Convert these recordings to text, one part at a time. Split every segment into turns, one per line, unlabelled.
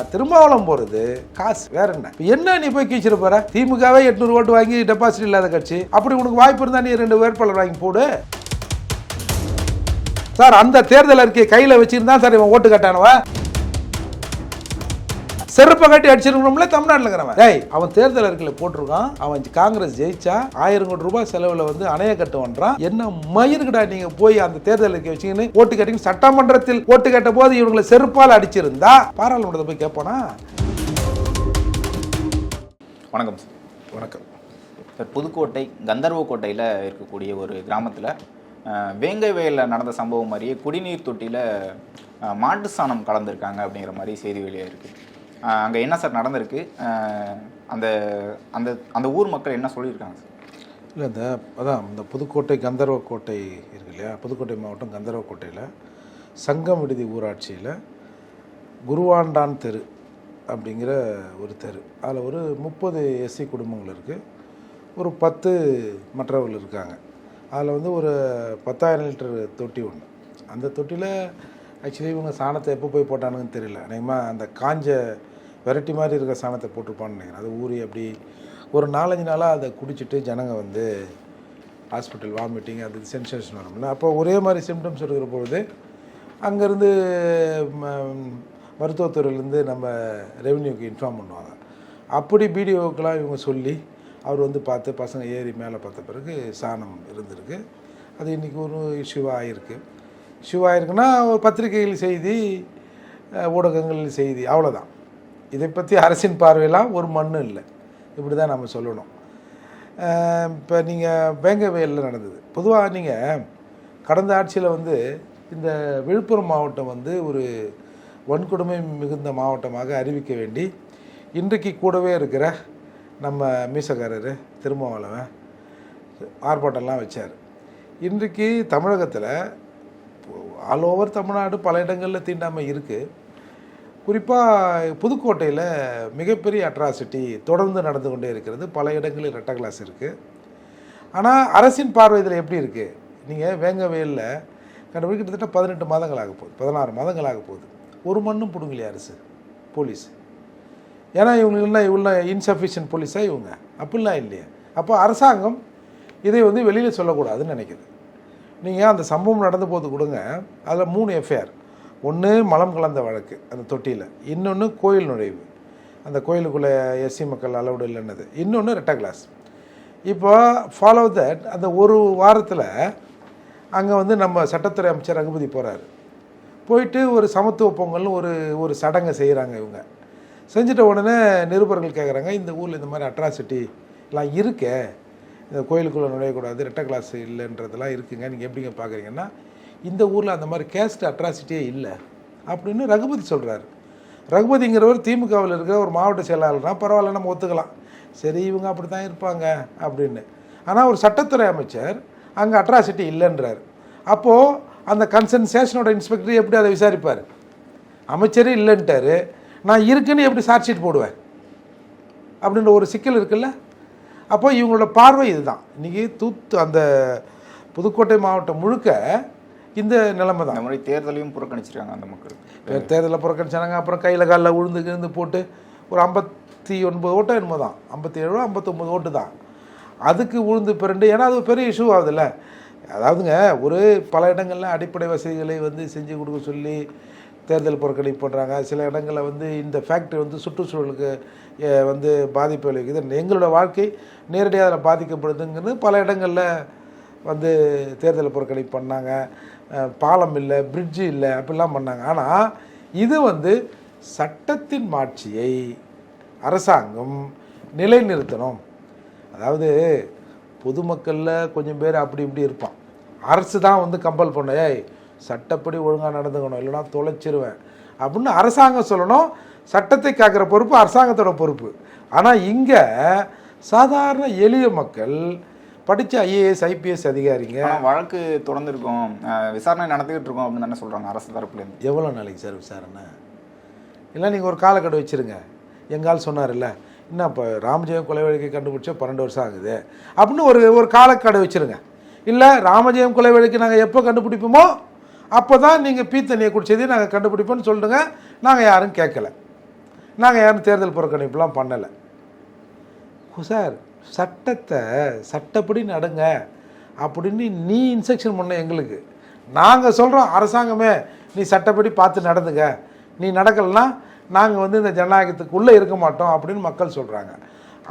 திருமாவளம் போறது காசு. வேற என்ன? என்ன நீ போய் கீச்சிட போற? திமுகவே எட்நூறு ஓட்டு வாங்கி டெபாசிட் இல்லாத கட்சி. அப்படி உனக்கு வாய்ப்பு இருந்தா நீ ரெண்டு வேட்பாளர் வாங்கி போடு. சார் அந்த தேர்தல் அறிக்கையை கையில் வச்சிருந்தா சார் இவன் ஓட்டு கட்டானவ? செருப்பை கட்டி அடிச்சிருக்கணும்ல தமிழ்நாட்டில் இருக்கிறவன் டேய் அவன் தேர்தல் அறிக்கையில் போட்டிருக்கான். அவன் காங்கிரஸ் ஜெயிச்சா ஆயிரம் கோடி ரூபாய் செலவில் வந்து அணைய கட்டுவன்றான். என்ன மயிருக்குடா நீங்க போய் அந்த தேர்தல் அறிக்கை வச்சுக்கின்னு ஓட்டு கேட்டீங்க சட்டமன்றத்தில் ஓட்டு கேட்ட போது இவங்களை செருப்பால் அடிச்சிருந்தா பாராளுமன்றத்தை போய் கேட்பானா?
வணக்கம் சார்.
வணக்கம்.
சார் புதுக்கோட்டை கந்தர்வக்கோட்டையில் இருக்கக்கூடிய ஒரு கிராமத்தில் வேங்கை வயலில் நடந்த சம்பவம் மாதிரியே குடிநீர் தொட்டியில் மாட்டு சாணம் கலந்துருக்காங்க அப்படிங்கிற மாதிரி செய்தி வெளியாக இருக்குது அங்கே என்ன சார் நடந்திருக்கு? அந்த அந்த அந்த ஊர் மக்கள் என்ன சொல்லியிருக்காங்க சார்?
இல்லை இந்த அதான் இந்த புதுக்கோட்டை கந்தர்வக்கோட்டை இருக்கு இல்லையா? புதுக்கோட்டை மாவட்டம் கந்தர்வக்கோட்டையில் சங்கம் விடுதி ஊராட்சியில் குருவாண்டான் தெரு அப்படிங்கிற ஒரு தெரு. அதில் ஒரு முப்பது எஸ்சி குடும்பங்கள் இருக்குது ஒரு பத்து மற்றவர்கள் இருக்காங்க. அதில் வந்து ஒரு பத்தாயிரம் லிட்டர் தொட்டி ஒன்று அந்த தொட்டியில் ஆக்சுவலி இவங்க சாணத்தை எப்போ போய் போட்டானுங்கன்னு தெரியல. அநேகமாக அந்த காஞ்ச வெரைட்டி மாதிரி இருக்கிற சாணத்தை போட்டிருப்பான்னு நினைக்கிறேன். அது ஊறி அப்படி ஒரு நாலஞ்சு நாளாக அதை குடிச்சிட்டு ஜனங்க வந்து ஹாஸ்பிட்டல் வாமிட்டிங் அது சென்சேஷன் வரும்ல. அப்போ ஒரே மாதிரி சிம்டம்ஸ் இருக்கிற பொழுது அங்கேருந்து மருத்துவத்துறையிலேருந்து நம்ம ரெவன்யூக்கு இன்ஃபார்ம் பண்ணுவாங்க. அப்படி பிடிஓக்கெலாம் இவங்க சொல்லி அவர் வந்து பார்த்து பசங்க ஏறி மேலே பார்த்த பிறகு சாணம் இருந்திருக்கு. அது இன்றைக்கி ஒரு இஷ்யூவாக ஆகிருக்கு இஷ்யூ ஒரு பத்திரிகைகள் செய்தி ஊடகங்கள் செய்தி அவ்வளோதான் இதை பற்றி அரசின் பார்வையெல்லாம் ஒரு மண்ணும் இல்லை. இப்படி தான் நம்ம சொல்லணும் இப்போ நீங்கள் பேங்கவேலில் நடந்தது. பொதுவாக நீங்கள் கடந்த ஆட்சியில் வந்து இந்த விழுப்புரம் மாவட்டம் வந்து ஒரு வன்கொடுமை மிகுந்த மாவட்டமாக அறிவிக்க வேண்டி இன்றைக்கு கூடவே இருக்கிற நம்ம மீசக்காரர் திருமாவளவன் ஆர்ப்பாட்டம்லாம் வச்சார். இன்றைக்கு தமிழகத்தில் ஆல் ஓவர் தமிழ்நாடு பல இடங்களில் தீண்டாமை இருக்குது குறிப்பாக புதுக்கோட்டையில் மிகப்பெரிய அட்ராசிட்டி தொடர்ந்து நடந்து கொண்டே இருக்கிறது. பல இடங்களில் ரெட்டை கிளாஸ் இருக்குது ஆனால் அரசின் பார்வை இதில் எப்படி இருக்குது நீங்கள் வேங்கவேலில் கண்டுபிடி கிட்டத்தட்ட பதினெட்டு மாதங்கள் ஆக போகுது. பதினாறு மாதங்கள் ஆக போகுது. ஒரு மண்ணும் பிடுங்கலையா அரசு போலீஸ். ஏன்னா இவங்க இவ்வளோ இன்சஃபிஷியன்ட் போலீஸாக இவங்க. அப்படிலாம் இல்லையா. அப்போ அரசாங்கம் இதை வந்து வெளியில் சொல்லக்கூடாதுன்னு நினைக்கிது. நீங்கள் அந்த சம்பவம் நடந்த போது கொடுங்க. அதில் மூணு எஃப்ஐஆர். ஒன்று மலம் கலந்த வழக்கு அந்த தொட்டியில். இன்னொன்று கோயில் நுழைவு. அந்த கோயிலுக்குள்ளே எஸ்சி மக்கள் அலவுடு இல்லைன்னது. இன்னொன்று ரெட்ட கிளாஸ் இப்போ ஃபாலோ தட் அந்த ஒரு வாரத்தில் அங்கே வந்து நம்ம சட்டத்துறை அமைச்சர் ரகுபதி போகிறார் போயிட்டு ஒரு சமத்துவ பொங்கல்னு ஒரு ஒரு சடங்கை செய்கிறாங்க இவங்க. செஞ்சிட்ட உடனே நிருபர்கள் கேட்குறாங்க இந்த ஊரில் இந்த மாதிரி அட்ராசிட்டி எல்லாம் இருக்கே. இந்த கோயிலுக்குள்ளே நுழையக்கூடாது ரெட்டை கிளாஸ் இல்லைன்றதெல்லாம் இருக்குங்க. நீங்கள் எப்படிங்க பார்க்குறீங்கன்னா இந்த ஊரில் அந்த மாதிரி கேஸ்ட் அட்ராசிட்டியே இல்லை அப்படின்னு ரகுபதி சொல்கிறாரு ரகுபதிங்கிறவர் திமுகவில் இருக்கிற ஒரு மாவட்ட செயலாளர்னால் பரவாயில்ல நம்ம ஒத்துக்கலாம். சரி இவங்க அப்படி தான் இருப்பாங்க அப்படின்னு. ஆனால் ஒரு சட்டத்துறை அமைச்சர் அங்கே அட்ராசிட்டி இல்லைன்றார். அப்போது அந்த கன்சன்சேஷனோட இன்ஸ்பெக்டர் எப்படி அதை விசாரிப்பார்? அமைச்சரே இல்லைன்ட்டாரு. நான் இருக்குன்னு எப்படி சார்ஜ் ஷீட் போடுவேன்? அப்படின்ற ஒரு சிக்கல் இருக்குல்ல? அப்போ இவங்களோட பார்வை இதுதான். இன்றைக்கி தூத்து அந்த புதுக்கோட்டை மாவட்டம் முழுக்க இந்த நிலைமை தான்.
மாதிரி தேர்தலையும் புறக்கணிச்சிருக்காங்க அந்த மக்கள்.
பேர் தேர்தலில் புறக்கணிச்சாங்க அப்புறம் கையில் காலில் விழுந்து கிழுந்து போட்டு ஒரு ஐம்பத்தி ஒன்பது ஓட்டோ என்னமோ தான். ஐம்பத்தி ஏழோ ஐம்பத்தொம்பது ஓட்டு தான். அதுக்கு உழுந்து பிறண்டு ஏன்னா அது பெரிய இஷ்யூ ஆகுதுல்ல. அதாவதுங்க ஒரு பல இடங்களில் அடிப்படை வசதிகளை வந்து செஞ்சு கொடுக்க சொல்லி தேர்தல் புறக்கணிப்பு பண்ணுறாங்க சில இடங்களில் வந்து இந்த ஃபேக்ட்ரி வந்து சுற்றுச்சூழலுக்கு வந்து பாதிப்பு விளைவிக்குது. எங்களோட வாழ்க்கை நேரடியாக அதில் பாதிக்கப்படுதுங்கிறது பல இடங்களில் வந்து தேர்தல் புறக்கணிப்பு பண்ணாங்க. பாலம் இல்லை பிரிட்ஜு இல்லை அப்படிலாம் பண்ணாங்க. ஆனால் இது வந்து சட்டத்தின் மாட்சியை அரசாங்கம் நிலைநிறுத்தணும். அதாவது பொதுமக்களில் கொஞ்சம் பேர் அப்படி இப்படி இருப்பான். அரசு தான் வந்து கம்பல் பண்ண ஏய் சட்டப்படி ஒழுங்காக நடந்துக்கணும் இல்லைனா தொலைச்சிருவேன். அப்படின்னு அரசாங்கம் சொல்லணும். சட்டத்தை காக்கிற பொறுப்பு அரசாங்கத்தோட பொறுப்பு. ஆனால் இங்கே சாதாரண எளிய மக்கள் படித்த ஐஏஎஸ் ஐபிஎஸ் அதிகாரிங்க.
வழக்கு தொடர்ந்துருக்கோம். விசாரணை நடத்திக்கிட்டு இருக்கோம் அப்படின்னு தானே சொல்கிறாங்க அரசு தரப்புலேருந்து.
எவ்வளோ நாளைக்கு சார் விசாரணை? இல்லை நீங்கள் ஒரு காலக்கெடு வச்சுருங்க. எங்கால் சொன்னார்ல என்ன இப்போ ராமஜெயம் கொலை வழக்கை கண்டுபிடிச்சா பன்னெண்டு வருஷம் ஆகுது? அப்படின்னு ஒரு ஒரு காலக்கெடு வச்சுருங்க. இல்லை ராமஜெயம் கொலை வழக்கு நாங்கள் எப்போ கண்டுபிடிப்போமோ அப்போ தான் நீங்கள் பீத்தண்ணியை குடிச்சதையும் நாங்கள் கண்டுபிடிப்போம்னு சொல்லிட்டுங்க நாங்கள் யாரும் கேட்கல. நாங்கள் யாரும் தேர்தல் புறக்கணிப்புலாம் பண்ணலை. சார் சட்டத்தை சட்டப்படி நடங்க அப்படின்னு நீ இன்ஸ்ட்ரக்ஷன் பண்ண எங்களுக்கு. நாங்கள் சொல்கிறோம் அரசாங்கமே நீ சட்டப்படி பார்த்து நடந்துங்க நீ நடக்கலைன்னா நாங்கள் வந்து இந்த ஜனநாயகத்துக்குள்ளே இருக்க மாட்டோம் அப்படின்னு மக்கள் சொல்கிறாங்க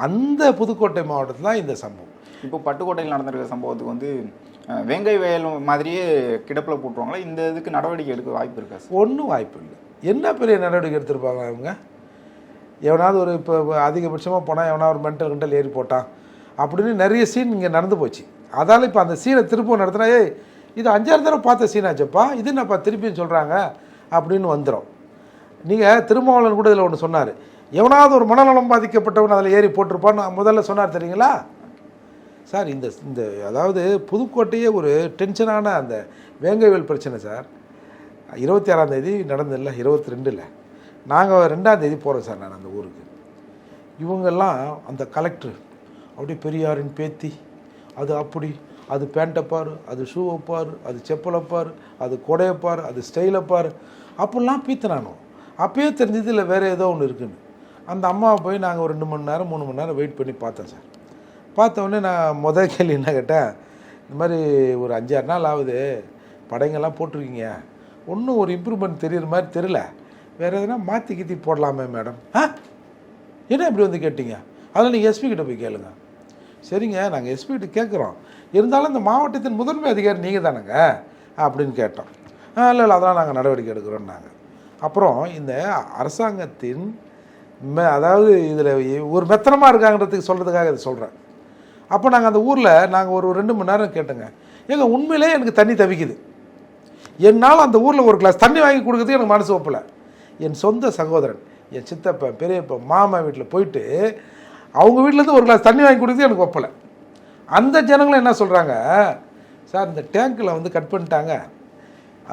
அந்த புதுக்கோட்டை மாவட்டத்தில் தான் இந்த சம்பவம்.
இப்போ பட்டுக்கோட்டையில் நடந்திருக்க சம்பவத்துக்கு வந்து வேங்கை வயல் மாதிரியே கிடப்பில் போட்டுருவாங்களா? இந்த இதுக்கு நடவடிக்கை எடுக்க வாய்ப்பு இருக்கா சார்?
ஒன்றும் வாய்ப்பு இல்லை. என்ன பெரிய நடவடிக்கை எடுத்திருப்பாங்க அவங்க? எவனாவது ஒரு இப்போ அதிகபட்சமாக போனால் எவனா ஒரு மென்டல் கண்டல் ஏறி போட்டான் அப்படின்னு நிறைய சீன் இங்கே நடந்து போச்சு. அதால் இப்போ அந்த சீனை திருப்பம் நடத்தினா ஏய் இது அஞ்சாறு தடவை பார்த்த சீனாச்சப்பா இது என்னப்பா திருப்பின்னு சொல்கிறாங்க அப்படின்னு வந்துடும் நீங்கள் திருமாவளவன் கூட இதில் ஒன்று சொன்னார். எவனாவது ஒரு மனநலம் பாதிக்கப்பட்டவன் அதில் ஏறி போட்டிருப்பான்னு முதல்ல சொன்னார் தெரியுங்களா? சார் இந்த இந்த அதாவது புதுக்கோட்டையே ஒரு டென்ஷனான அந்த வேங்கைவேல் பிரச்சனை சார். இருபத்தி ஆறாம் தேதி நடந்ததில்ல இருபத்தி ரெண்டில். நாங்கள் ரெண்டாம் தேதி போகிறோம் சார் நான் அந்த ஊருக்கு. இவங்கெல்லாம் அந்த கலெக்டர் அப்படியே பெரியாரின் பேத்தி அது அப்படி அது பேண்ட்டை பார் அது ஷூவை பார் அது செப்பலை பார் அது கொடையை பார் அது ஸ்டைலை பாரு அப்படிலாம் பீத்தினானோ? அப்பயே தெரிஞ்சது இல்லை வேறு ஏதோ ஒன்று இருக்குன்னு. அந்த அம்மாவை போய் நாங்கள் ஒரு ரெண்டு மணி நேரம் மூணு மணி நேரம் வெயிட் பண்ணி பார்த்தோம் சார். பார்த்த உடனே நான் முத கேள்வி என்ன கேட்டேன்? இந்த மாதிரி ஒரு அஞ்சாறு நாள் ஆகுது படைங்கள்லாம் போட்டிருக்கீங்க. ஒன்றும் ஒரு இம்ப்ரூவ்மெண்ட் தெரியுற மாதிரி தெரில வேறு எதுனா மாற்றி கீத்தி போடலாமே மேடம். ஆ? என்ன இப்படி வந்து கேட்டீங்க? அதில் நீங்கள் எஸ்பி கிட்ட போய் கேளுங்க. சரிங்க நாங்கள் எஸ்பி கிட்ட கேட்குறோம். இருந்தாலும் இந்த மாவட்டத்தின் முதன்மை அதிகாரி நீங்கள் தானேங்க? அப்படின்னு கேட்டோம். ஆ இல்லை இல்லை அதெல்லாம் நாங்கள் நடவடிக்கை எடுக்கிறோம்னாங்க அப்புறம் இந்த அரசாங்கத்தின் அதாவது இதில் ஒரு மெத்தனமாக இருக்காங்கிறதுக்கு சொல்கிறதுக்காக இதை சொல்கிறேன் அப்போ நாங்கள் அந்த ஊரில் நாங்கள் ஒரு ரெண்டு மணி நேரம் கேட்டோங்க. ஏங்க உண்மையிலே எனக்கு தண்ணி தவிக்குது. என்னால் அந்த ஊரில் ஒரு கிளாஸ் தண்ணி வாங்கி கொடுக்கறதுக்கு எனக்கு மனசு ஒப்பலை. என் சொந்த சகோதரன் என் சித்தப்பன் பெரியப்பா மாமா வீட்டில் போயிட்டு அவங்க வீட்டிலேருந்து ஒரு கிளாஸ் தண்ணி வாங்கி கொடுக்குறது எனக்கு ஒப்பலை. அந்த ஜனங்களும் என்ன சொல்கிறாங்க சார் இந்த டேங்க்கில் வந்து கட் பண்ணிட்டாங்க.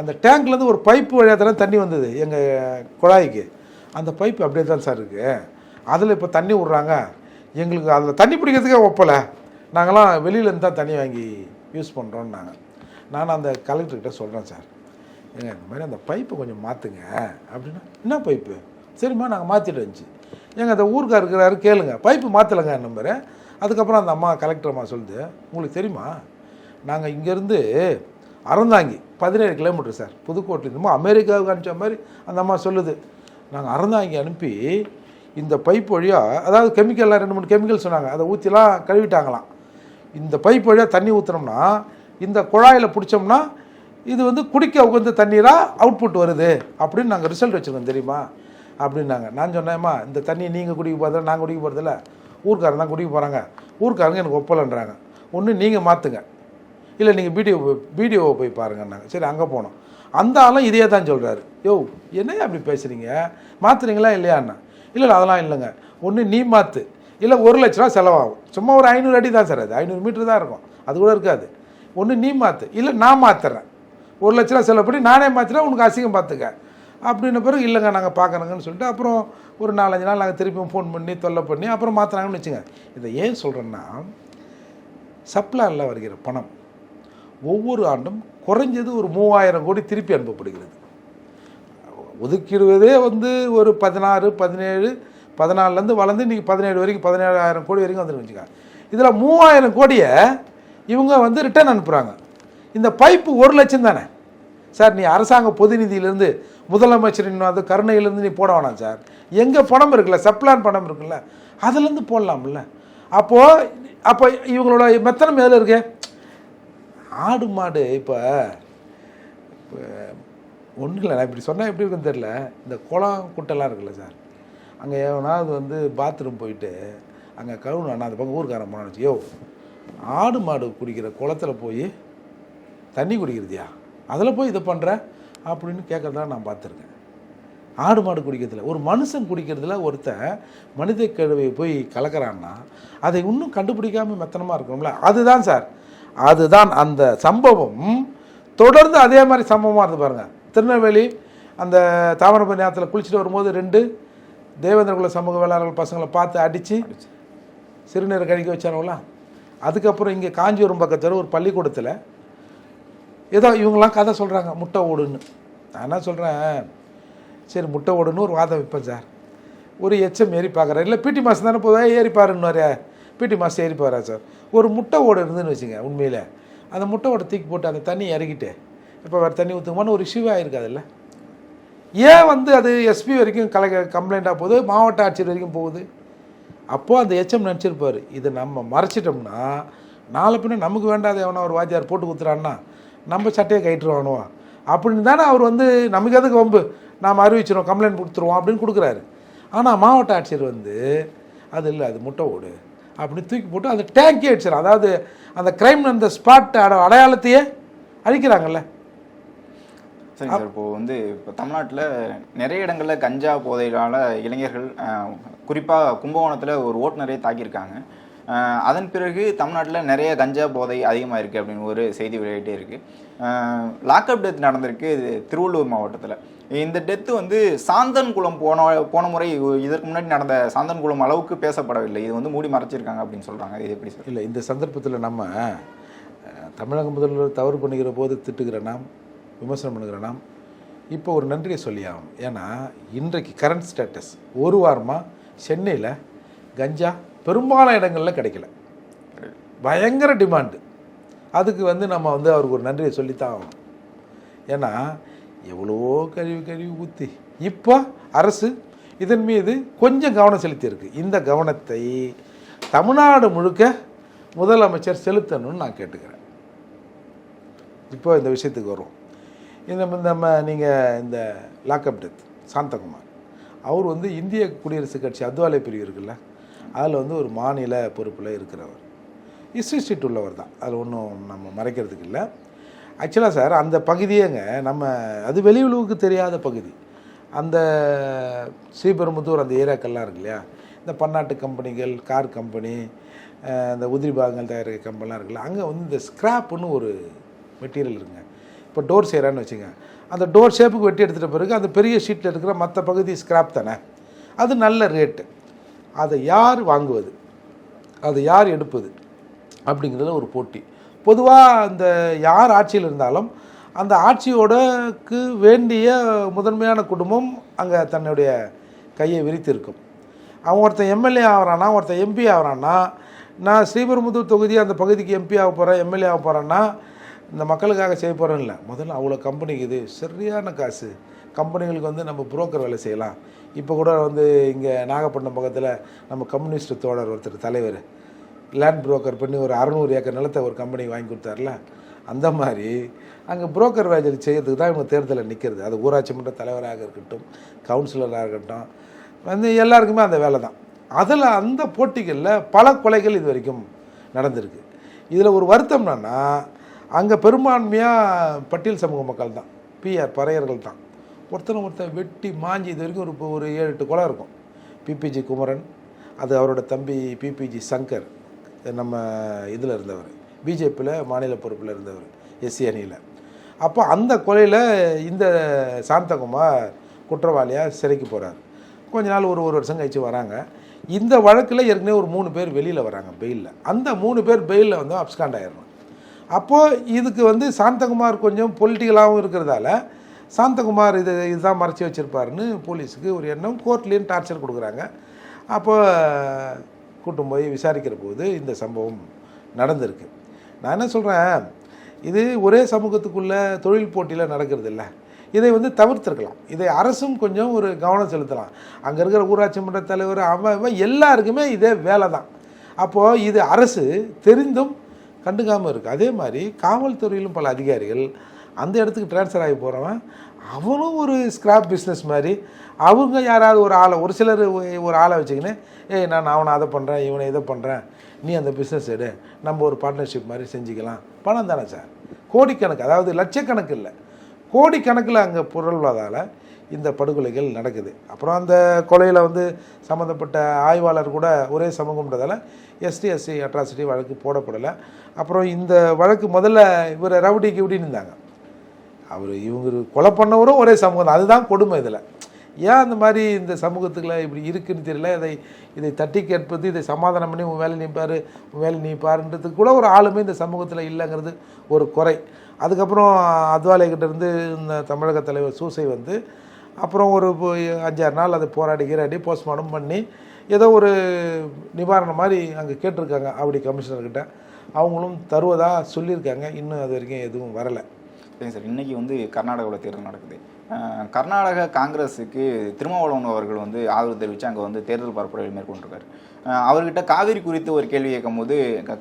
அந்த டேங்க்லேருந்து ஒரு பைப்பு வழியாக தானே தண்ணி வந்தது எங்கள் குழாய்க்கு. அந்த பைப்பு அப்படியே தான் சார் இருக்குது அதில் இப்போ தண்ணி விட்றாங்க. எங்களுக்கு அதில் தண்ணி பிடிக்கிறதுக்கே ஒப்பலை. நாங்களாம் வெளியிலேருந்து தான் தண்ணி வாங்கி யூஸ் பண்ணுறோன்னாங்க நான் அந்த கலெக்டர்கிட்ட சொல்கிறேன் சார். ஏங்க இந்த மாதிரி அந்த பைப்பை கொஞ்சம் மாற்றுங்க அப்படின்னா என்ன பைப்பு சரிம்மா நாங்கள் மாற்றிட்டு வந்துச்சு. ஏங்க அந்த ஊருக்கார் இருக்கிறாரு கேளுங்க. பைப்பு மாற்றலைங்க நம்பர் அதுக்கப்புறம் அந்த அம்மா கலெக்டர் அம்மா சொல்லுது உங்களுக்கு தெரியுமா? நாங்கள் இங்கேருந்து அறந்தாங்கி பதினேழு கிலோமீட்டர் சார். புதுக்கோட்டையிலேருந்து அமெரிக்காவுக்கு அனுப்பிச்ச மாதிரி அந்த அம்மா சொல்லுது. நாங்கள் அறந்தாங்கி அனுப்பி இந்த பைப் வழியாக அதாவது கெமிக்கல்லாம் ரெண்டு மூணு கெமிக்கல் சொன்னாங்க. அதை ஊற்றிலாம் கழுவிட்டாங்களாம். இந்த பைப் வழியாக தண்ணி ஊற்றுனோம்னா இந்த குழாயில் பிடிச்சோம்னா இது வந்து குடிக்க உகந்த தண்ணீராக அவுட்புட் வருது. அப்படின்னு நாங்கள் ரிசல்ட் வச்சுருக்கோம் தெரியுமா? அப்படின்னாங்க. நான் சொன்னேம்மா இந்த தண்ணி நீங்கள் குடிக்க போகிறதில்ல நாங்கள் குடிக்க போகிறதில்ல ஊருக்காரன் தான் குடிக்க போகிறாங்க ஊருக்காரங்க எனக்கு ஒப்பலைன்றாங்க ஒன்று நீங்கள் மாற்றுங்க இல்லை நீங்கள் பிடிஓ பிடிஓவை போய் பாருங்கன்னாங்க. சரி அங்கே போனோம். அந்த ஆளும் இதே தான் சொல்கிறாரு யோ என்னையா அப்படி பேசுகிறீங்க மாற்றுறீங்களா இல்லையாண்ணா இல்லை இல்லை அதெல்லாம் இல்லைங்க. ஒன்று நீ மாற்று இல்லை ஒரு லட்ச ரூபா செலவாகும். சும்மா ஒரு ஐநூறு அடி தான் சார் அது. ஐநூறு மீட்டர் தான் இருக்கும். அது கூட இருக்காது. ஒன்று நீ மாற்று இல்லை நான் மாற்றுறேன் ஒரு லட்ச ரூபா செலவு பண்ணி நானே மாற்றினா உனக்கு அசிங்கம் பார்த்துக்க அப்படின்ன பிறகு இல்லைங்க நாங்கள் பார்க்குறோங்கன்னு சொல்லிட்டு அப்புறம் ஒரு நாலஞ்சு நாள் நாங்கள் திருப்பியும் ஃபோன் பண்ணி தொல்லை பண்ணி அப்புறம் மாற்றுறாங்கன்னு வச்சுங்க இதை ஏன் சொல்கிறேன்னா சப்ளாரில் வருகிற பணம் ஒவ்வொரு ஆண்டும் குறைஞ்சது ஒரு மூவாயிரம் கோடி திருப்பி அனுப்பப்படுகிறது. ஒதுக்கிடுவதே வந்து ஒரு பதினாறு பதினேழு பதினாலுலேருந்து வளர்ந்து இன்றைக்கி பதினேழு வரைக்கும் பதினேழாயிரம் கோடி வரைக்கும் வந்துட்டு வச்சுக்காங்க. இதில் மூவாயிரம் கோடியை இவங்க வந்து ரிட்டர்ன் அனுப்புகிறாங்க இந்த பைப்பு ஒரு லட்சம் தானே. சார் நீ அரசாங்க பொதுநிதியிலேருந்து முதலமைச்சரின் அது கருணையிலேருந்து நீ போட வேணாம் சார். எங்கே பணம் இருக்குல்ல சப்ளான் பணம் இருக்குல்ல அதுலேருந்து போடலாம்ல. அப்போது அப்போ இவங்களோட மெத்தனம் எதில் இருக்கு? ஆடு மாடு இப்போ ஒன்றும் இல்லை நான் இப்படி சொன்னால் எப்படி இருக்குன்னு தெரில இந்த குளம் குட்டைலாம் இருக்குல்ல சார். அங்கே எவனாவது வந்து பாத்ரூம் போயிட்டு அங்கே கழுவுனா அந்த பக்கம் ஊருக்காரன் போனான்னு யோ ஆடு மாடு குடிக்கிற குளத்தில் போய் தண்ணி குடிக்கிறதியா? அதில் போய் இதை பண்ணுற அப்படின்னு கேட்குறதா நான் பார்த்துருக்கேன். ஆடு மாடு குடிக்கிறதுல ஒரு மனுஷன் குடிக்கிறதுல ஒருத்தன் மனித கழுவையை போய் கலக்கிறான்னா அதை இன்னும் கண்டுபிடிக்காம மெத்தனமாக இருக்கணும்ல? அதுதான் சார். அதுதான் அந்த சம்பவம். தொடர்ந்து அதே மாதிரி சம்பவமாக இருந்து பாருங்கள் திருநெல்வேலி அந்த தாமிரபரணி ஆற்றுல குளிச்சுட்டு வரும்போது ரெண்டு தேவேந்திரகுல சமூக வேளாளர்கள் பசங்களை பார்த்து அடித்து சிறுநீரை கழிக்க வச்சானுங்களா? அதுக்கப்புறம் இங்கே காஞ்சிபுரம் பக்கத்தில் ஒரு பள்ளிக்கூடத்தில் ஏதோ இவங்கெல்லாம் கதை சொல்கிறாங்க முட்டை ஓடுன்னு. நான் என்ன சொல்கிறேன் சரி முட்டை ஓடுன்னு ஒரு வாதம் வைப்பேன் சார். ஒரு எச்சம் ஏறி பார்க்குறாரு. இல்லை பிடி மாதம் தானே போதா? ஏறி பாருன்னு பிடி மாதம் ஏறி பாரா சார். ஒரு முட்டை ஓடு இருந்துன்னு வச்சுங்க உண்மையில். அந்த முட்டை ஓடை தூக்கி போட்டு அந்த தண்ணி இறக்கிட்டு இப்போ வேறு தண்ணி ஊற்றுமான்னு ஒரு இஷ்யூ ஆகிருக்காதுல்ல ஏன் வந்து அது எஸ்பி வரைக்கும் கலை கம்ப்ளைண்ட்டாக போகுது? மாவட்ட ஆட்சியர் வரைக்கும் போகுது. அப்போது அந்த எச்எம் நினச்சிருப்பார். இதை நம்ம மறைச்சிட்டோம்னா நாலு பின்ன நமக்கு வேண்டாத எவனா ஒரு வாத்தியார் போட்டு கொடுத்துறான்னா நம்ம சட்டையை கயிற்றுவானோ அப்படின்னு தானே அவர் வந்து நமக்கு எதுக்கு வம்பு? நாம் அறிவிச்சிடும் கம்ப்ளைண்ட் கொடுத்துருவோம் அப்படின்னு கொடுக்குறாரு. ஆனால் மாவட்ட ஆட்சியர் வந்து அது இல்லை அது முட்டை ஓடு. அப்படின்னு தூக்கி போட்டு அதை டேங்கி அடிச்சிடும் அதாவது அந்த கிரைம் அந்த ஸ்பாட் அடையாளத்தையே அழிக்கிறாங்கல்ல.
சரி சார் இப்போ வந்து இப்போ தமிழ்நாட்டில் நிறைய இடங்களில் கஞ்சா போதையிலான இளைஞர்கள் குறிப்பாக கும்பகோணத்தில் ஒரு ஓட்டுநரே தாக்கியிருக்காங்க. அதன் பிறகு தமிழ்நாட்டில் நிறைய கஞ்சா போதை அதிகமாக இருக்குது அப்படின்னு ஒரு செய்தி வெளியிட்டே இருக்குது லாக்அப் டெத் நடந்திருக்கு இது திருவள்ளூர் மாவட்டத்தில். இந்த டெத்து வந்து சாந்தன்குளம் போன போன முறை இதற்கு முன்னாடி நடந்த சாந்தன்குளம் அளவுக்கு பேசப்படவில்லை. இது வந்து மூடி மறைச்சிருக்காங்க அப்படின்னு சொல்கிறாங்க இது எப்படி சார்
இல்லை இந்த சந்தர்ப்பத்தில் நம்ம தமிழக முதல்வர் தவறு பண்ணுகிற போது திட்டுகிற நாம் விமர்சனம் பண்ணுகிற இப்போ ஒரு நன்றியை சொல்லி ஆகும் ஏன்னா இன்றைக்கு கரண்ட் ஸ்டேட்டஸ் ஒரு வாரமாக சென்னையில் கஞ்சா பெரும்பாலான இடங்களில் கிடைக்கல. பயங்கர டிமாண்டு அதுக்கு வந்து நம்ம வந்து அவருக்கு ஒரு நன்றியை சொல்லித்தான் ஆகணும். ஏன்னா எவ்வளவோ கழிவு கருவி ஊற்றி இப்போ அரசு இதன் மீது கொஞ்சம் கவனம் செலுத்தியிருக்கு. இந்த கவனத்தை தமிழ்நாடு முழுக்க முதலமைச்சர் செலுத்தணும்னு நான் கேட்டுக்கிறேன். இப்போ இந்த விஷயத்துக்கு வருவோம். இந்த நம்ம நீங்கள் இந்த லாக்அப் டெத் சாந்தகுமார். அவர் வந்து இந்திய குடியரசுக் கட்சி அத்வாலை பிரிவு இருக்குல்ல அதில் வந்து ஒரு மாநில பொறுப்பில் இருக்கிறவர். ஹிஸ்ட்ரி ஸ்ட்ரீட் உள்ளவர் தான். அதில் ஒன்றும் நம்ம மறைக்கிறதுக்கு இல்லை. ஆக்சுவலாக சார் அந்த பகுதியேங்க நம்ம அது வெளியுலவுக்கு தெரியாத பகுதி. அந்த ஸ்ரீபெரும்புத்தூர் அந்த ஏரியாக்கள்லாம் இருக்கு இல்லையா? இந்த பன்னாட்டு கம்பெனிகள் கார் கம்பெனி இந்த உதிரி பாகங்கள் தயாரிக்க கம்பெனிலாம் இருக்குல்ல அங்கே வந்து இந்த ஸ்க்ராப்புன்னு ஒரு மெட்டீரியல் இருக்குங்க. இப்போ டோர் செய்கிறான்னு வச்சுங்க. அந்த டோர் ஷேப்புக்கு வெட்டி எடுத்துகிட்ட பிறகு அந்த பெரிய ஷீட்டில் இருக்கிற மற்ற பகுதி ஸ்கிராப் தானே? அது நல்ல ரேட்டு அதை யார் வாங்குவது? அதை யார் எடுப்பது? அப்படிங்கிறதுல ஒரு போட்டி. பொதுவாக அந்த யார் ஆட்சியில் இருந்தாலும் அந்த ஆட்சியோடக்கு வேண்டிய முதன்மையான குடும்பம் அங்கே தன்னுடைய கையை விரித்திருக்கும். அவன் ஒருத்தன் எம்எல்ஏ ஆகிறானா ஒருத்தன் எம்பி ஆகிறான்னா நான் ஸ்ரீபெரும்புதூர் தொகுதி அந்த பகுதிக்கு எம்பி ஆக போகிறேன் எம்எல்ஏ ஆக போகிறேன்னா இந்த மக்களுக்காக செய்ய போகிறோம் இல்லை முதல்ல அவ்வளோ கம்பெனிக்கு இது சரியான காசு. கம்பெனிகளுக்கு வந்து நம்ம புரோக்கர் வேலை செய்யலாம். இப்போ கூட வந்து இங்கே நாகப்பட்டினம் பக்கத்தில் நம்ம கம்யூனிஸ்ட் தோழர் ஒருத்தர் தலைவர். லேண்ட் புரோக்கர் பண்ணி ஒரு அறநூறு ஏக்கர் நிலத்தை ஒரு கம்பெனி வாங்கி கொடுத்தார்ல. அந்த மாதிரி அங்கே புரோக்கர் வேலை செய்கிறதுக்கு தான் இவங்க தேர்தலில் நிற்கிறது அது ஊராட்சி மன்ற தலைவராக இருக்கட்டும் கவுன்சிலராக இருக்கட்டும் வந்து எல்லாருக்குமே அந்த வேலை தான். அதில் அந்த போட்டிகளில் பல கொலைகள் இது வரைக்கும் நடந்திருக்கு. இதில் ஒரு வருத்தம் என்னன்னா அங்கே பெரும்பான்மையாக பட்டியல் சமூக மக்கள் தான். பிஆர் பறையர்கள் தான். ஒருத்தனை ஒருத்தன் வெட்டி மாஞ்சி இது வரைக்கும் ஒரு ஒரு ஏழு எட்டு கொலை இருக்கும். பிபிஜி குமரன் அது அவரோட தம்பி பிபிஜி சங்கர் நம்ம இதில் இருந்தவர். பிஜேபியில் மாநில பொறுப்பில் இருந்தவர் எஸ்சி அணியில். அப்போ அந்த கொலையில் இந்த சாந்தகுமார் குற்றவாளியாக சிறைக்கு போகிறார் கொஞ்ச நாள் ஒரு ஒரு வருஷம் கழிச்சு வராங்க. இந்த வழக்கில் ஏற்கனவே ஒரு மூணு பேர் வெளியில் வராங்க பெயிலில் அந்த மூணு பேர் பெயிலில் வந்து அப்ஸ்காண்ட் ஆயிடணும் அப்போது இதுக்கு வந்து சாந்தகுமார் கொஞ்சம் பொலிட்டிக்கலாகவும் இருக்கிறதால சாந்தகுமார் இது இதுதான் மறைச்சி வச்சுருப்பாருன்னு போலீஸுக்கு ஒரு எண்ணம் கோர்ட்லேயும் டார்ச்சர் கொடுக்குறாங்க. அப்போ கூட்டும் போய் விசாரிக்கிற போது இந்த சம்பவம் நடந்திருக்கு. நான் என்ன சொல்கிறேன் இது ஒரே சமூகத்துக்குள்ள தொழில் போட்டியில் நடக்கிறது இல்லை. இதை வந்து தவிர்த்திருக்கலாம். இதை அரசும் கொஞ்சம் ஒரு கவனம் செலுத்தலாம். அங்கே இருக்கிற ஊராட்சி மன்ற தலைவர் அவன் எல்லாருக்குமே இதே வேலை தான் அப்போது இது அரசு தெரிந்தும் கண்டுக்காமல் இருக்குது அதே மாதிரி காவல்துறையிலும் பல அதிகாரிகள் அந்த இடத்துக்கு ட்ரான்ஸ்ஃபர் ஆகி போகிறவன் அவனும் ஒரு ஸ்கிராப் பிஸ்னஸ் மாதிரி. அவங்க யாராவது ஒரு ஆளை ஒரு சிலர் ஒரு ஆளை வச்சுக்கின்னு ஏய் நான் அவனை அதை பண்ணுறேன் இவனை இதை பண்ணுறேன் நீ அந்த பிஸ்னஸ் எடு. நம்ம ஒரு பார்ட்னர்ஷிப் மாதிரி செஞ்சுக்கலாம். பணம் தானே சார். கோடிக்கணக்கு அதாவது லட்சக்கணக்கு இல்லை. கோடிக்கணக்கில் அங்கே புரள்வதால் இந்த படுகொலைகள் நடக்குது. அப்புறம் அந்த கொலையில் வந்து சம்மந்தப்பட்ட ஆய்வாளர் கூட ஒரே சமூகம்ன்றதால எஸ்டி எஸ்சி அட்ராசிட்டி வழக்கு போடப்படலை. அப்புறம் இந்த வழக்கு முதல்ல இவர் ரவுடி கிவுடின்னு இருந்தாங்க. அவர் இவங்க கொலை பண்ணவரும் ஒரே சமூகம் தான். அதுதான் கொடுமை இதில். ஏன் அந்த மாதிரி இந்த சமூகத்துக்குள்ள இப்படி இருக்குன்னு தெரியல. இதை இதை தட்டி கேட்பது இதை சமாதானம் பண்ணி உன் வேலை நீப்பார் உன் வேலை நீப்பாருன்றதுக்கு கூட ஒரு ஆளுமே இந்த சமூகத்தில் இல்லைங்கிறது ஒரு குறை. அதுக்கப்புறம் அத்வாலை இருந்து இந்த தமிழக தலைவர் சூசை வந்து அப்புறம் ஒரு அஞ்சாறு நாள் அதை போராடி கீராடி போஸ்ட்மார்ட்டம் பண்ணி ஏதோ ஒரு நிவாரணம் மாதிரி அங்கே கேட்டிருக்காங்க அப்படி கமிஷனர்கிட்ட. அவங்களும் தருவதாக சொல்லியிருக்காங்க. இன்னும் அது வரைக்கும் எதுவும் வரலை.
சரிங்க சார். இன்றைக்கி வந்து கர்நாடகாவில் தேர்தல் நடக்குது. கர்நாடக காங்கிரஸுக்கு திருமாவளவன் அவர்கள் வந்து ஆதரவு தெரிவித்து அங்கே வந்து தேர்தல் பரப்புரைகள் மேற்கொண்டிருக்காரு. அவர்கிட்ட காவிரி குறித்து ஒரு கேள்வி கேட்கும்போது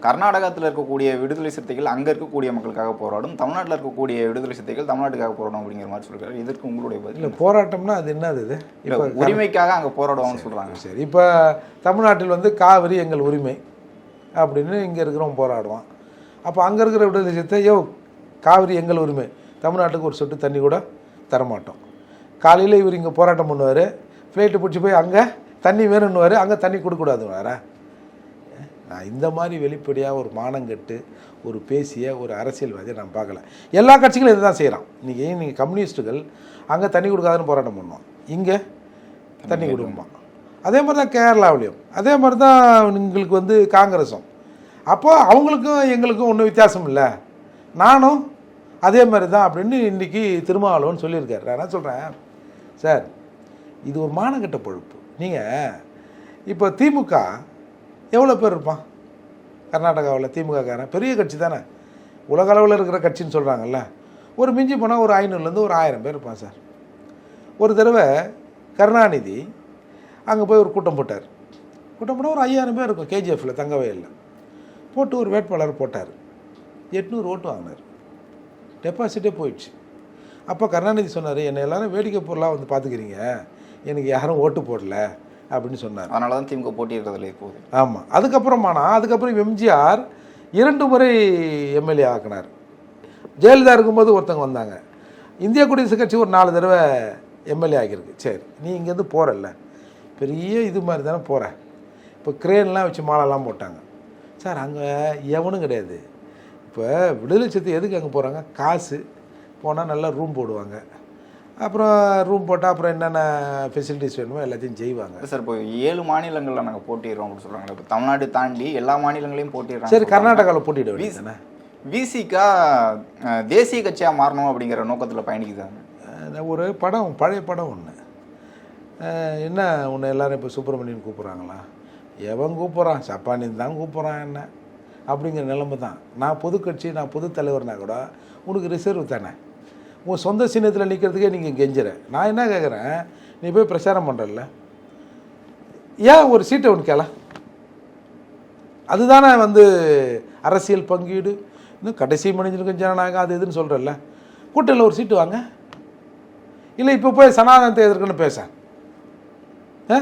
கர்நாடகத்தில் இருக்கக்கூடிய விடுதலை சிறுத்தைகள் அங்கே இருக்கக்கூடிய மக்களுக்காக போராடும் தமிழ்நாட்டில் இருக்கக்கூடிய விடுதலை சிறுத்தைகள் தமிழ்நாட்டுக்காக போராடும் அப்படிங்கிற மாதிரி சொல்லியிருக்காரு இதற்கு உங்களுடைய பதில்
இல்லை போராட்டம்னா அது என்னது இது? இப்போ
உரிமைக்காக அங்கே போராடுவாங்கன்னு சொல்கிறாங்க
சரி இப்போ தமிழ்நாட்டில் வந்து காவிரி எங்கள் உரிமை அப்படின்னு இங்கே இருக்கிறவன் போராடுவான். அப்போ அங்கே இருக்கிற விடுதலை சிறுத்தை யோ காவிரி எங்கள் உரிமை. தமிழ்நாட்டுக்கு ஒரு சொட்டு தண்ணி கூட தரமாட்டோம். காலையில் இவர் இங்கே போராட்டம் பண்ணுவார். ஃப்ளைட்டு பிடிச்சி போய் அங்கே தண்ணி வேணும்னுவார் அங்கே தண்ணி கொடுக்கக்கூடாது வேற நான் இந்த மாதிரி வெளிப்படையாக ஒரு மானங்கெட்டு ஒரு பேசிய ஒரு அரசியல்வாதியை நான் பார்க்கல. எல்லா கட்சிகளும் இதை தான் செய்கிறான் இன்றைக்கி நீங்கள் கம்யூனிஸ்ட்டுகள் அங்கே தண்ணி கொடுக்காதுன்னு போராட்டம் பண்ணுவோம் இங்கே தண்ணி கொடுக்குமா? அதே மாதிரி தான் கேரளாவிலையும். அதே மாதிரி தான் எங்களுக்கு வந்து காங்கிரஸும். அப்போ அவங்களுக்கும் எங்களுக்கும் ஒன்றும் வித்தியாசம் இல்லை. நானும் அதே மாதிரி தான் அப்படின்னு இன்றைக்கி திருமாவளவன் சொல்லியிருக்காரு. நான் என்ன சொல்கிறேன் சார் இது ஒரு மானக்கெட்ட பொழுப்பு. நீங்கள் இப்போ திமுக எவ்வளோ பேர் இருப்பான்? கர்நாடகாவில் திமுகக்காரன் பெரிய கட்சி தானே. உலக அளவில் இருக்கிற கட்சின்னு சொல்கிறாங்கல்ல ஒரு மிஞ்சி போனால் ஒரு ஐநூறுலேருந்து ஒரு ஆயிரம் பேர் இருப்பான் சார். ஒரு தடவை கருணாநிதி அங்கே போய் ஒரு கூட்டம் போட்டார். கூட்டம் போட்டால் ஒரு ஐயாயிரம் பேர் இருக்கும் கேஜிஎஃப்பில் தங்கவயலில் போட்டு ஒரு வேட்பாளர் போட்டார். எட்நூறு ஓட்டு வாங்கினார். டெபாசிட்டே போயிடுச்சு. அப்போ கருணாநிதி சொன்னார் என்னை எல்லாரும் வேடிக்கை பொருளாக வந்து பார்த்துக்கிறீங்க எனக்கு யாரும் ஓட்டு போடல அப்படின்னு சொன்னார்.
அதனால தான் திமுக போட்டியிடுறதுல இப்போது.
ஆமாம் அதுக்கப்புறமானா அதுக்கப்புறம் எம்ஜிஆர் இரண்டு முறை எம்எல்ஏ ஆக்கினார். ஜெயலலிதா இருக்கும்போது ஒருத்தவங்க வந்தாங்க. இந்திய குடியரசுக் கட்சி ஒரு நாலு தடவை எம்எல்ஏ ஆகியிருக்கு சரி நீ இங்கேருந்து போகிறல்ல பெரிய இது மாதிரி தானே போகிற இப்போ கிரேன்லாம் வச்சு மாலைலாம் போட்டாங்க. சார் அங்கே எவனும் கிடையாது. இப்போ விடுதலை சிறுத்தை எதுக்கு அங்கே போகிறாங்க காசு. போனால் நல்லா ரூம் போடுவாங்க. அப்புறம் ரூம் போட்டால் அப்புறம் என்னென்ன ஃபெசிலிட்டிஸ் வேணுமோ எல்லாத்தையும் செய்வாங்க.
சார் இப்போ ஏழு மாநிலங்களில் நாங்கள் போட்டிடுறோம் அப்படின்னு சொல்கிறாங்க இப்போ தமிழ்நாடு தாண்டி எல்லா மாநிலங்களையும் போட்டிடுறாங்க.
சரி கர்நாடகாவில் போட்டியிட வேண்டியது
விசிகா தேசிய கட்சியாக மாறணும் அப்படிங்கிற நோக்கத்தில் பயணிக்குதாங்க
ஒரு படம் பழைய படம் ஒன்று என்ன உன்னை எல்லாரும் இப்போ சுப்பிரமணியன் கூப்பிட்றாங்களா? எவன் கூப்பிட்றான்? சப்பானின் தான் கூப்பிட்றான் என்ன? அப்படிங்கிற நிலைமை தான். நான் பொது கட்சி நான் பொது தலைவர்னா கூட உனக்கு ரிசர்வ் தானே? உங்கள் சொந்த சின்னத்தில் நிற்கிறதுக்கே நீங்கள் கெஞ்சுற. நான் என்ன கேட்குறேன் நீ போய் பிரச்சாரம் பண்ணுறல்ல ஏன் ஒரு சீட்டை ஒன்று கேள? அதுதானே வந்து அரசியல் பங்கீடு. இன்னும் கடைசி மனிதனுக்கும் ஜனநாயகம் அது இதுன்னு சொல்கிறல்ல கூட்டத்தில் ஒரு சீட்டு வாங்க. இல்லை இப்போ போய் சனாதனத்தை எதிர்க்குன்னு பேச. ஆ?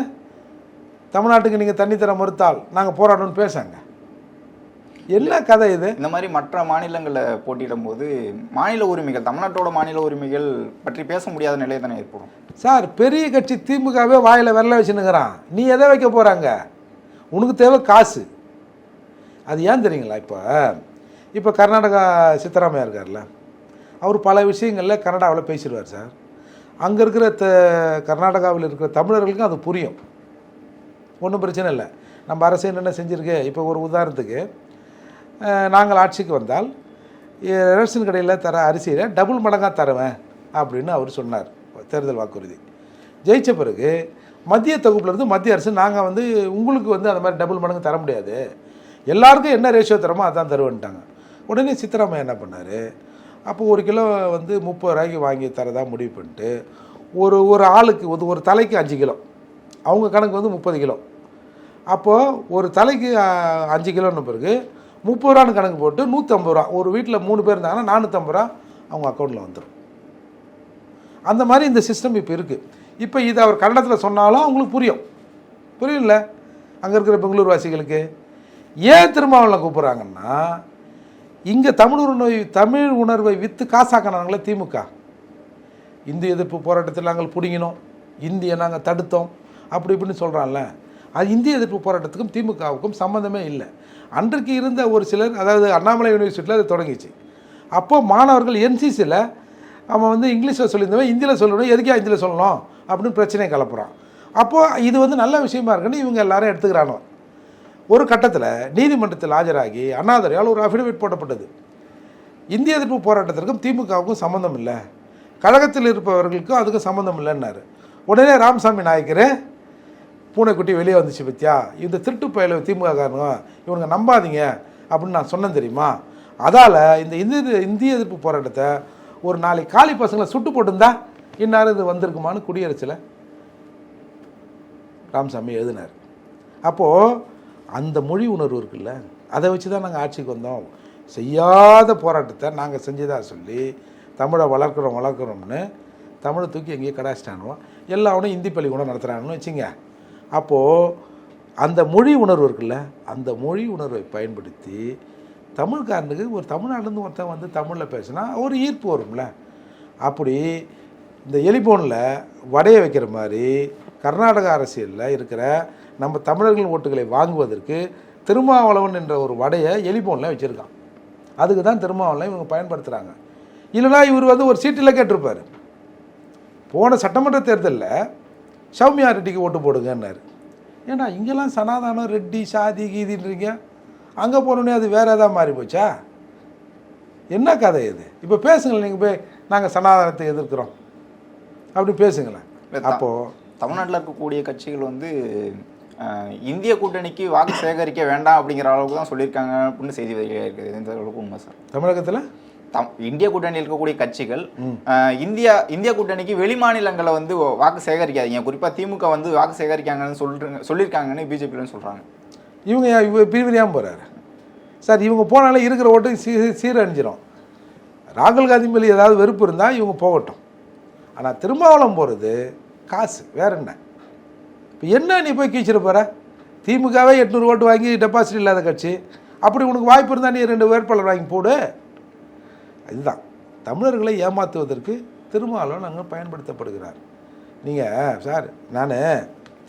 தமிழ்நாட்டுக்கு நீங்கள் தண்ணி தர மறுத்தால் நாங்கள் போராடணும்னு பேசாங்க என்ன கதை இது?
இந்த மாதிரி மற்ற மாநிலங்களில் போட்டியிடும் போது மாநில உரிமைகள் தமிழ்நாட்டோட மாநில உரிமைகள் பற்றி பேச முடியாத நிலை தானே ஏற்படும்.
சார் பெரிய கட்சி திமுகவே வாயில் விரல வச்சுன்னுக்கிறான். நீ எதை வைக்க போகிறாங்க உனக்கு தேவை காசு. அது ஏன் தெரியுங்களா இப்போ? இப்போ கர்நாடகா சித்தராமையா இருக்கார்ல. அவர் பல விஷயங்களில் கன்னடாவில் பேசிடுவார் சார். அங்கே இருக்கிற த கர்நாடகாவில் இருக்கிற தமிழர்களுக்கும் அது புரியும். ஒன்றும் பிரச்சனை இல்லை. நம்ம அரசு என்னென்ன செஞ்சுருக்கு? இப்போ ஒரு உதாரணத்துக்கு நாங்கள் ஆட்சிக்கு வந்தால் ரேஷன் கடையில் தர அரிசியில் டபுள் மடங்காக தருவேன் அப்படின்னு அவர் சொன்னார் தேர்தல் வாக்குறுதி. ஜெயிச்ச பிறகு மத்திய தொகுப்புலேருந்து மத்திய அரசு நாங்கள் வந்து உங்களுக்கு வந்து அந்த மாதிரி டபுள் மடங்கு தர முடியாது. எல்லாருக்கும் என்ன ரேஷியோ தரமோ அதான் தருவேன்ட்டாங்க. உடனே சித்தராமையா என்ன பண்ணார்? அப்போ ஒரு கிலோ வந்து முப்பது ரூபாய்க்கு வாங்கி தரதா முடிவு பண்ணிட்டு ஒரு ஒரு ஆளுக்கு ஒரு ஒரு தலைக்கு அஞ்சு கிலோ அவங்க கணக்கு வந்து முப்பது கிலோ. அப்போது ஒரு தலைக்கு அஞ்சு கிலோன்னு பிறகு முப்பது ரூபான்னு கணக்கு போட்டு நூற்றம்பது ரூபா. ஒரு வீட்டில் மூணு பேர் இருந்தாங்கன்னா நானூற்றம்பது ரூபா அவங்க அக்கௌண்ட்டில் வந்துடும் அந்த மாதிரி இந்த சிஸ்டம் இப்போ இருக்குது இப்போ இது அவர் கன்னடத்தில் சொன்னாலும் அவங்களுக்கு புரியும். புரியும்ல? அங்கே இருக்கிற பெங்களூர் வாசிகளுக்கு. ஏன் திருமாவளவன் கூப்பிட்றாங்கன்னா இங்கே தமிழ் உணர்வை தமிழ் உணர்வை விற்று காசாக்கினாங்களே திமுக. இந்திய எதிர்ப்பு போராட்டத்தில் நாங்கள் பிடுங்கினோம். இந்தியை நாங்கள் தடுத்தோம். அப்படி இப்படின்னு சொல்கிறான்ல அது இந்திய எதிர்ப்பு போராட்டத்துக்கும் திமுகவுக்கும் சம்மந்தமே இல்லை. அன்றைக்கு இருந்த ஒரு சிலர் அதாவது அண்ணாமலை யூனிவர்சிட்டியில் அது தொடங்கிச்சு. அப்போது மாணவர்கள் என்சிசியில் அவன் வந்து இங்கிலீஷில் சொல்லியிருந்தவன் ஹிந்தியில் சொல்லணும் எதுக்கே ஹிந்தியில் சொல்லணும் அப்படின்னு பிரச்சனையை கலப்புறான். அப்போது இது வந்து நல்ல விஷயமா இருக்குன்னு இவங்க எல்லாரும் எடுத்துக்கிறானோ ஒரு கட்டத்தில் நீதிமன்றத்தில் ஆஜராகி அண்ணாதுரையால் ஒரு அஃபிடவிட் போடப்பட்டது. இந்திய எதிர்ப்பு போராட்டத்திற்கும் திமுகவுக்கும் சம்மந்தம் இல்லை. கழகத்தில் இருப்பவர்களுக்கும் அதுக்கும் சம்மந்தம் இல்லைன்னாரு. உடனே ராமசாமி நாயக்கர் பூனைக்குட்டி வெளியே வந்துச்சு பத்தியா? இந்த திருட்டு பயல திமுக காரணம் இவனுங்க நம்பாதீங்க அப்படின்னு நான் சொன்னேன் தெரியுமா? அதால் இந்த இந்திய இந்திய எதிர்ப்பு போராட்டத்தை ஒரு நாளைக்கு காலி பசங்களை சுட்டு போட்டிருந்தா இந்நேரம் இது வந்திருக்குமான்னு குடியரசில் ராமசாமி எழுதினார். அப்போது அந்த மொழி உணர்வு இருக்குல்ல அதை வச்சு தான் நாங்கள் ஆட்சிக்கு வந்தோம். செய்யாத போராட்டத்தை நாங்கள் செஞ்சதாக சொல்லி தமிழை வளர்க்குறோம் வளர்க்குறோம்னு தமிழை தூக்கி எங்கேயோ கடாச்சிட்டானோ எல்லாவனும் இந்தி பள்ளிக்கூடம் நடத்துகிறாங்கன்னு வச்சுங்க. அப்போது அந்த மொழி உணர்வு இருக்குல்ல அந்த மொழி உணர்வை பயன்படுத்தி தமிழ்காரனுக்கு ஒரு தமிழ்நாட்டிலேருந்து ஒருத்தன் வந்து தமிழில் பேசினா ஒரு ஈர்ப்பு வரும்ல. அப்படி இந்த எலிபோனில் வடையை வைக்கிற மாதிரி கர்நாடக அரசியலில் இருக்கிற நம்ம தமிழர்கள் ஓட்டுகளை வாங்குவதற்கு திருமாவளவன் என்ற ஒரு வடையை எலிபோனில் வச்சுருக்கான். அதுக்கு தான் திருமாவளவன் இவங்க பயன்படுத்துகிறாங்க இல்லைனா இவர் வந்து ஒரு சீட்டில் கேட்டிருப்பார். போன சட்டமன்ற தேர்தலில் சௌமியா ரெட்டிக்கு ஓட்டு போடுங்கன்னாரு. ஏன்னா இங்கெல்லாம் சனாதானம் ரெட்டி சாதி கீதின்றீங்க அங்கே போனோடனே அது வேறு ஏதாவது மாறி போச்சா? என்ன கதை இது? இப்போ பேசுங்களேன் நீங்கள் போய் நாங்கள் சனாதனத்தை எதிர்க்கிறோம். அப்படி பேசுங்களேன். அப்போது
தமிழ்நாட்டில் இருக்கக்கூடிய கட்சிகள் வந்து இந்திய கூட்டணிக்கு வாக்கு சேகரிக்க வேண்டாம் அப்படிங்கிற அளவுக்கு தான் சொல்லியிருக்காங்க அப்படின்னு செய்தி வெளியாக இருக்குது. எந்த அளவுக்கு உண்மை சார்.
தமிழகத்தில்?
தம் இந்திய கூட்டணியில் இருக்கக்கூடிய கட்சிகள் இந்தியா இந்திய கூட்டணிக்கு வெளி மாநிலங்களை வந்து வாக்கு சேகரிக்காதீங்க. குறிப்பாக திமுக வந்து வாக்கு சேகரிக்காங்கன்னு சொல்லிட்டு சொல்லியிருக்காங்கன்னு பிஜேபியில் சொல்கிறாங்க
இவங்க ஏன் இவ பிரிவினையாமல் போகிறாரு சார் இவங்க போனாலே இருக்கிற ஓட்டு சீ சீரழிஞ்சிடும் ராகுல் காந்தி மேலே ஏதாவது வெறுப்பு இருந்தால் இவங்க போகட்டும். ஆனால் திருமாவளம் போகிறது காசு வேற என்ன? இப்போ என்ன நீ போய் கீச்சிட போகிற திமுகவே எட்நூறு ஓட்டு வாங்கி டெபாசிட் இல்லாத கட்சி. அப்படி உனக்கு வாய்ப்பு இருந்தால் நீ ரெண்டு வேட்பாளர் வாங்கி போடு. இதுதான். தமிழர்களை ஏமாற்றுவதற்கு திருமாவளவன் அங்கே பயன்படுத்தப்படுகிறார். நீங்கள் சார் நான்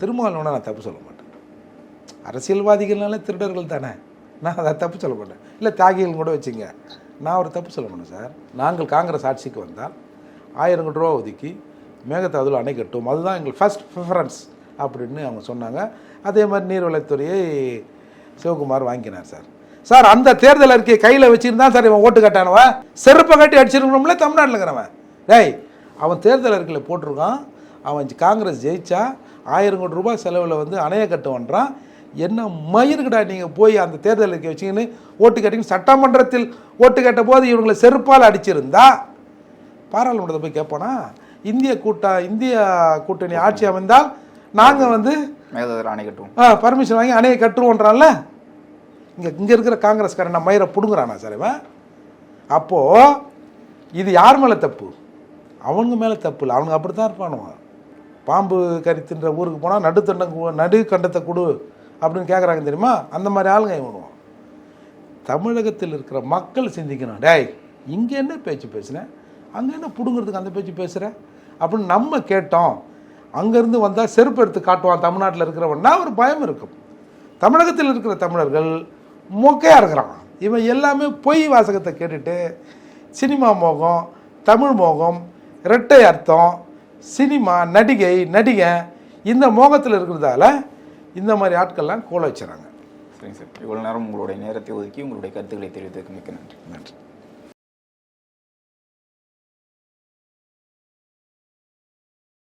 திருமாவளவனை நான் தப்பு சொல்ல மாட்டேன். அரசியல்வாதிகள்னாலே திருடர்கள் தானே. நான் அதை தப்பு சொல்ல மாட்டேன். இல்லை தியாகிகள் கூட வச்சுங்க. நான் ஒரு தப்பு சொல்ல மாட்டேன் சார். நாங்கள் காங்கிரஸ் ஆட்சிக்கு வந்தால் ஆயிரம் கோடி ரூபா ஒதுக்கி மேகதாதுல அணை கட்டும் அதுதான் எங்கள் ஃபஸ்ட் ப்ரிஃபரன்ஸ் அப்படின்னு அவங்க சொன்னாங்க. அதே மாதிரி நீர்வளத்துறையை சிவகுமார் வாங்கினார் சார். சார் அந்த தேர்தல் அறிக்கையை கையில் வச்சிருந்தா சார் இவன் ஓட்டு கட்டானவன் செருப்பை கட்டி அடிச்சிருக்கணும்ல தமிழ்நாட்டில் இருக்கிறவன் டேய் அவன் தேர்தல் அறிக்கையில் போட்டிருக்கான். அவன் காங்கிரஸ் ஜெயிச்சா ஆயிரம் கோடி ரூபாய் செலவில் வந்து அணைய கட்டுவன்றான். என்ன மயிருக்குடா நீங்கள் போய் அந்த தேர்தல் அறிக்கை வச்சிங்கன்னு ஓட்டு கேட்டீங்க சட்டமன்றத்தில் ஓட்டு கேட்ட போது இவங்களை செருப்பால் அடிச்சிருந்தா? பாராளுமன்றத்தை போய் கேட்போனா? இந்திய கூட்டா இந்திய கூட்டணி ஆட்சி அமைந்தால் நாங்கள் வந்து
அணை கட்டும்
பர்மிஷன் வாங்கி அணையை கட்டுருவோன்றான்ல இங்கே இங்கே இருக்கிற காங்கிரஸ்காரன் நான் மயிரை பிடுங்குறானா சார் இவன்? அப்போது இது யார் மேலே தப்பு? அவனுங்க மேலே தப்பு இல்லை. அவனுங்க அப்படி தான் இருப்பானுங்க பாம்பு கறி தின்ற ஊருக்கு போனால் நடுத்தண்டங்க நடு கண்டத்தை கொடு அப்படின்னு கேட்குறாங்க தெரியுமா? அந்த மாதிரி ஆளுங்க இவனுவோம் தமிழகத்தில் இருக்கிற மக்கள் சிந்திக்கணும். டேய் இங்கே என்ன பேச்சு பேசுனேன் அங்கே என்ன பிடுங்கிறதுக்கு அந்த பேச்சு பேசுகிற அப்படின்னு நம்ம கேட்டோம். அங்கேருந்து வந்தால் செருப்பு எடுத்து காட்டுவான் தமிழ்நாட்டில் இருக்கிறவன்னா ஒரு பயம் இருக்கும். தமிழகத்தில் இருக்கிற தமிழர்கள் மொக்கையாக இருக்கிறான். இவன் எல்லாமே பொய் வாசகத்தை கேட்டுட்டு சினிமா மோகம் தமிழ் மோகம் இரட்டை அர்த்தம் சினிமா நடிகை நடிகன் இந்த மோகத்தில் இருக்கிறதால இந்த மாதிரி ஆட்கள்லாம் கோல வச்சுறாங்க.
சரிங்க சார். இவ்வளோ நேரம் உங்களுடைய நேரத்தை ஒதுக்கி உங்களுடைய கருத்துக்களை தெரிவித்ததுக்கு மிக்க நன்றி.
நன்றி.